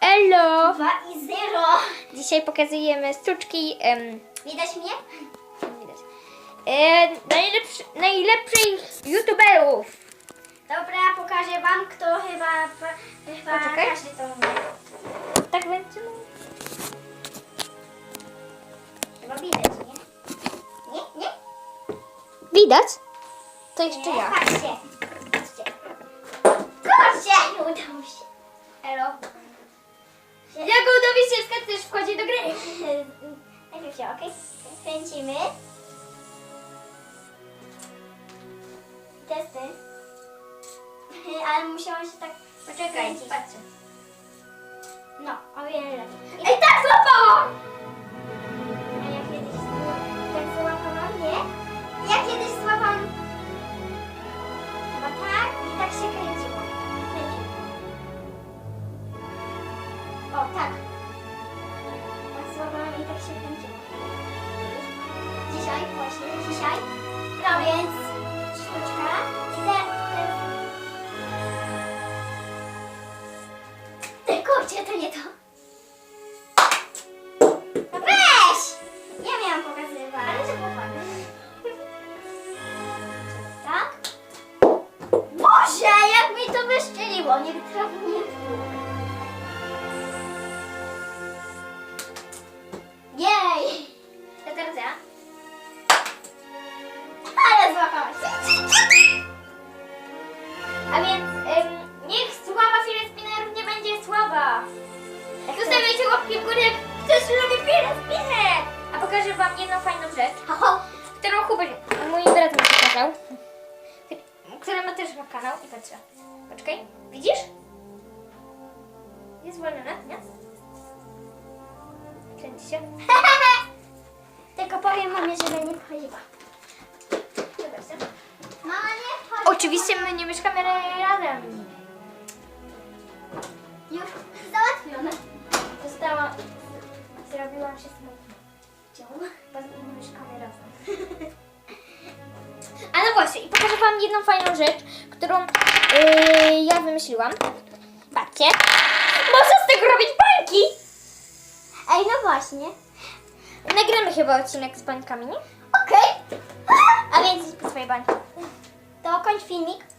Elo! 2 i 0. Dzisiaj pokazujemy sztuczki. em, Widać mnie? widać. E, najlepszy, najlepszych youtuberów. Dobra, pokażę wam, kto chyba, chyba Poczekaj. każdy to umie. Tak będzie. Chyba widać, nie? Nie? Nie? Widać? To jeszcze nie. ja. Patrzcie. Gry. Najpierw się, okej? Kręcimy. Testy. Ale musiałam się tak Poczekaj, patrzę. No, o wiele lepiej. Ej, tak złapałam! A ja kiedyś tak złapałam, nie? Ja kiedyś złapałam chyba tak i tak się kręciło. Kręciło. O, tak. I tak się kręciło. Dzisiaj, właśnie, dzisiaj. No więc sztuczka. Te. Kurczę, to nie to. No weź! Ja miałam pokazywać. Ale że pochwalę. Tak? Boże, jak mi to wyszczeliło. Nie trafiło. Jedną fajną rzecz, którą Hubert, mój brat mi pokazał. Który ma też ma kanał i patrzę. Poczekaj, widzisz? Jest zwolnione, nie? Kręci się. Tylko powiem mamie, żeby nie wchodziła. Mama nie wchodzi. Oczywiście my nie mieszkamy razem. Już załatwione. Zostałam, zrobiłam się smutną. Razem. A no właśnie, i pokażę wam jedną fajną rzecz, którą yy, ja wymyśliłam. Patrzcie. Można z tego robić bańki! Ej, no właśnie. Nagramy chyba odcinek z bańkami, nie? Okej. A więc po swoje bańki. To kończ filmik.